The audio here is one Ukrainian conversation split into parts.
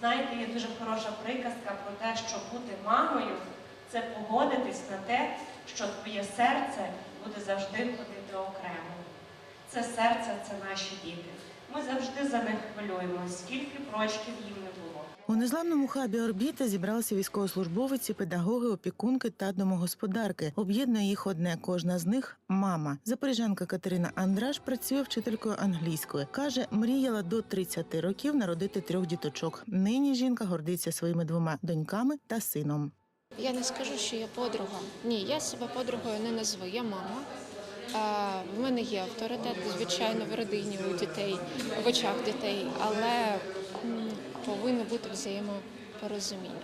Знаєте, є дуже хороша приказка про те, що бути мамою це погодитись на те, що твоє серце буде завжди ходити окремо. Це серце це наші діти. Ми завжди за них хвилюємося, скільки б рочків їм не було. У незламному хабі орбіта зібралися військовослужбовиці, педагоги, опікунки та домогосподарки. Об'єднує їх одне. Кожна з них мама. Запоріжанка Катерина Андраш працює вчителькою англійської. каже, мріяла до 30 років народити трьох діточок. Нині жінка гордиться своїми двома доньками та сином. Я не скажу, що я подруга. Ні, я себе подругою не назву. Я мама. В мене є авторитет, звичайно, в родині у дітей, в очах дітей, але повинно бути взаємопорозуміння.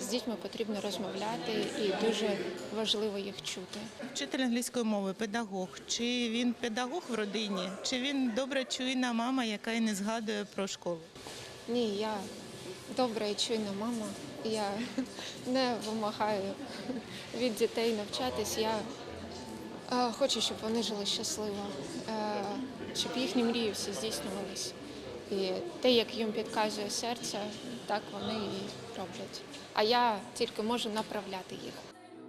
З дітьми потрібно розмовляти і дуже важливо їх чути. Вчитель англійської мови, педагог. Чи він педагог в родині, чи він добра чуйна мама, яка й не згадує про школу? Ні, я добра і чуйна мама. Я не вимагаю від дітей навчатись. Я е, хочу, щоб вони жили щасливо, е, щоб їхні мрії всі здійснювались. І те, як їм підказує серце, так вони і роблять. А я тільки можу направляти їх.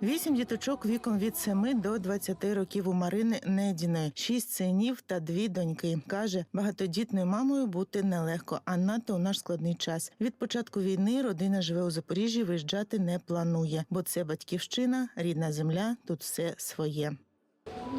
Вісім діточок віком від 7 до 20 років у Марини Недіної, шість синів та дві доньки. Каже, багатодітною мамою бути нелегко, а надто у наш складний час. Від початку війни родина живе у Запоріжжі, виїжджати не планує, бо це батьківщина, рідна земля, тут все своє.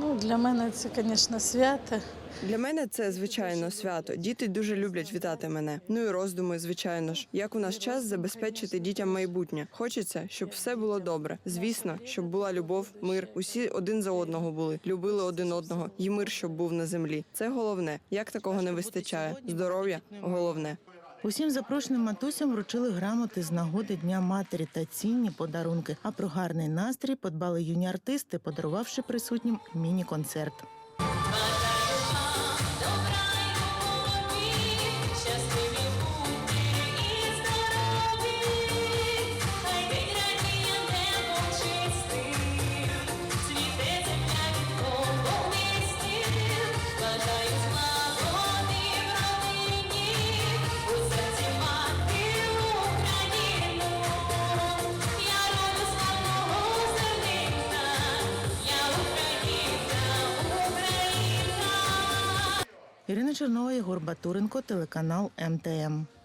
Ну, для мене це, звісно, свято. Для мене це звичайно свято. Діти дуже люблять вітати мене. Ну і роздуми, звичайно ж, як у наш час забезпечити дітям майбутнє. Хочеться, щоб все було добре. Звісно, щоб була любов, мир. Усі один за одного були, любили один одного, і мир, щоб був на землі. Це головне. Як такого не вистачає? Здоров'я головне. Усім запрошеним матусям вручили грамоти з нагоди Дня матері та цінні подарунки. А про гарний настрій подбали юні артисти, подарувавши присутнім міні-концерт. Чернова, Єгор Батуренко, телеканал МТМ.